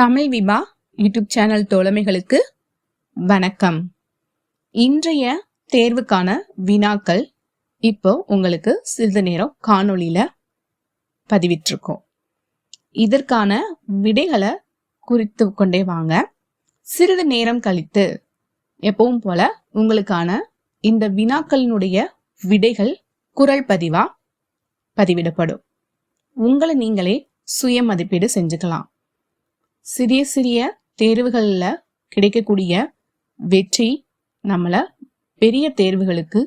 Tamil Vibha YouTube channel தோழமைகளுக்கு வணக்கம். இன்றைய தேர்வுக்கான வினாக்கள் இப்போ உங்களுக்கு சிறிது நேரம் காணொளியில பதிவிட்டிருக்கோம். இதற்கான விடைகளை குறித்து கொண்டே வாங்க. சிறிது நேரம் கழித்து எப்பவும் போல உங்களுக்கான இந்த வினாக்களினுடைய விடைகள் குரல் பதிவா பதிவிடப்படும். உங்களை நீங்களே சுய மதிப்பீடு செஞ்சுக்கலாம். சிறிய சிறிய தேர்வுகளில் கிடைக்கக்கூடிய வெற்றி நம்மளை பெரிய தேர்வுகளுக்கு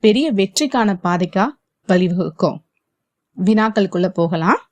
பெரிய வெற்றிக்கான பாதைக்கா வழிவகுக்கும். வினாக்களுக்குள்ள போகலாம்.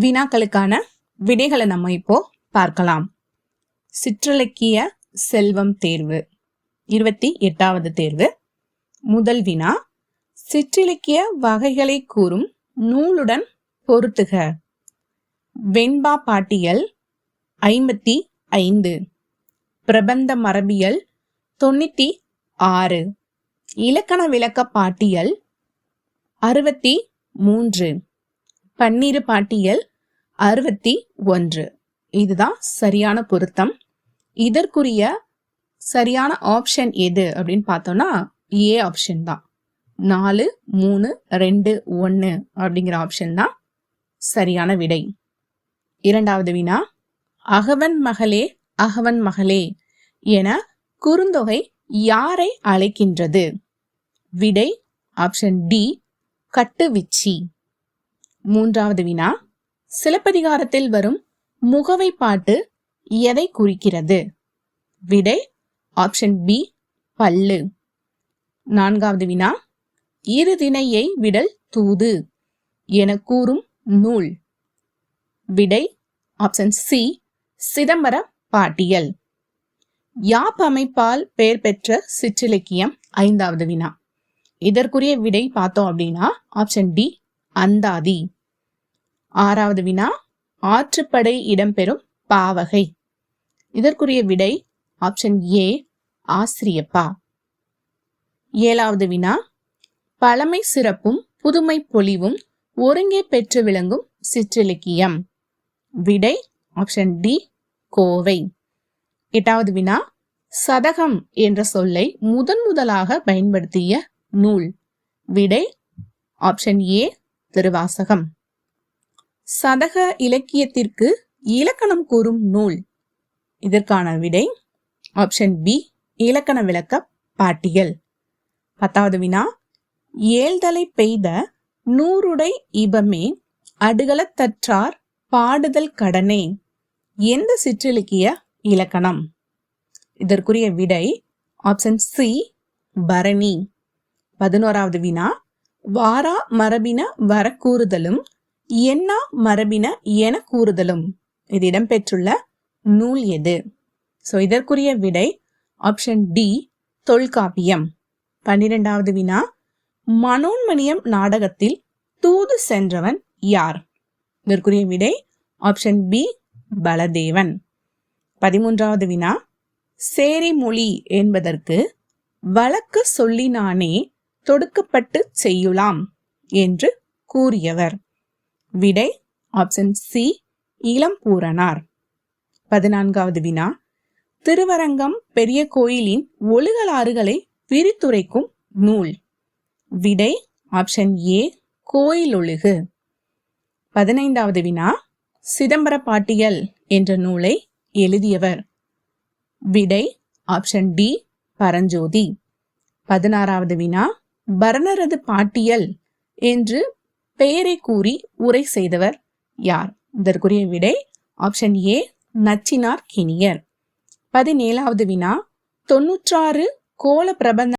வினாக்களுக்கான விடைகளை நம்ம இப்போ பார்க்கலாம். சிற்றிலக்கிய செல்வம் தேர்வு. இருபத்தி எட்டாவது தேர்வு. முதல் வினா. சிற்றிலக்கிய வகைகளை கூறும் நூலுடன் பொருத்துக. வெண்பா பாட்டியல் ஐம்பத்தி ஐந்து. பிரபந்த மரபியல் தொண்ணூத்தி ஆறு. இலக்கண விளக்க பாட்டியல் அறுபத்தி மூன்று. பன்னிரு பாட்டியல் அறுபத்தி ஒன்று. இதுதான் சரியான பொருத்தம். இதற்குரிய சரியான ஆப்ஷன் எது அப்படின்னு பார்த்தோம்னா ஏ ஆப்ஷன் தான். நாலு மூணு ரெண்டு ஒன்று அப்படிங்கிற ஆப்ஷன் தான் சரியான விடை. இரண்டாவது வினா அகவன் மகளே அகவன் மகளே என குறுந்தொகை யாரை அழைக்கின்றது? விடை ஆப்ஷன் டி கட்டுவிச்சி. மூன்றாவது வினா சிலப்பதிகாரத்தில் வரும் முகவை பாட்டு எதை குறிக்கிறது? விடை ஆப்ஷன் பி பல்லு. நான்காவது வினா இருதினையை விடல் தூது என கூறும் நூல். விடை ஆப்ஷன் சி சிதம்பர பாட்டியல். யாப் அமைப்பால் பெயர் பெற்ற சிற்றிலக்கியம் ஐந்தாவது வினா. இதற்குரிய விடை பார்த்தோம் அப்படின்னா ஆப்ஷன் டி அந்தாதி. ஆறாவது வினா ஆற்றுப்படை இடம்பெறும் பாவகை. இதற்குரிய விடை ஆப்ஷன் ஏ ஆசிரியப்பா. ஏழாவது வினா பழமை சிறப்பும் புதுமை பொலிவும் ஒருங்கே பெற்று விளங்கும் சிற்றிலக்கியம். விடை ஆப்ஷன் டி கோவை. எட்டாவது வினா சதகம் என்ற சொல்லை முதன் முதலாக பயன்படுத்திய நூல். விடை ஆப்ஷன் ஏ திருவாசகம். சதக இலக்கியத்திற்கு இலக்கணம் கூறும் நூல். இதற்கான விடை ஆப்ஷன் பி இலக்கண விளக்க பாட்டியல் பத்தாவது வினா ஏழ்தலை பெய்த நூறுடை இபமே அடுகளத்தற்றார் பாடுதல் கடனே எந்த சிற்றிலக்கிய இலக்கணம்? இதற்குரிய விடை ஆப்ஷன் சி பரணி. பதினோராவது வினா வாரா மரபின வரக்கூறுதலும் என்னா மரபின என கூறுதலும். இது இடம்பெற்றுள்ள நூல் எது? ஸோ இதற்குரிய விடை ஆப்ஷன் டி தொல்காப்பியம். பன்னிரெண்டாவது வினா மனோன்மணியம் நாடகத்தில் தூது சென்றவன் யார்? இதற்குரிய விடை ஆப்ஷன் பி பலதேவன். பதிமூன்றாவது வினா சேரி மொழி என்பதற்கு வழக்கு சொல்லினானே தொடுக்கப்பட்டு செய்யுலாம் என்று கூறியவர். விடை ஆப்ஷன் சி இளம்பூரனார் பதினான்காவது வினா. திருவரங்கம் பெரிய கோயிலின் ஒழுகலாறுகளை விரித்துரைக்கும் நூல். விடை ஆப்ஷன் ஏ கோயில் ஒழுகு பதினைந்தாவது வினா. சிதம்பர பாட்டியல் என்ற நூலை எழுதியவர். விடை ஆப்ஷன் டி பரஞ்சோதி. பதினாறாவது வினா. பரணரது பாட்டியல் என்று பெயரை கூறி உரை செய்தவர் யார்? இதற்குரிய விடை ஆப்ஷன் ஏ நச்சினார் கிணியர். பதினேழாவது வினா தொன்னூற்றாறு கோல பிரபந்த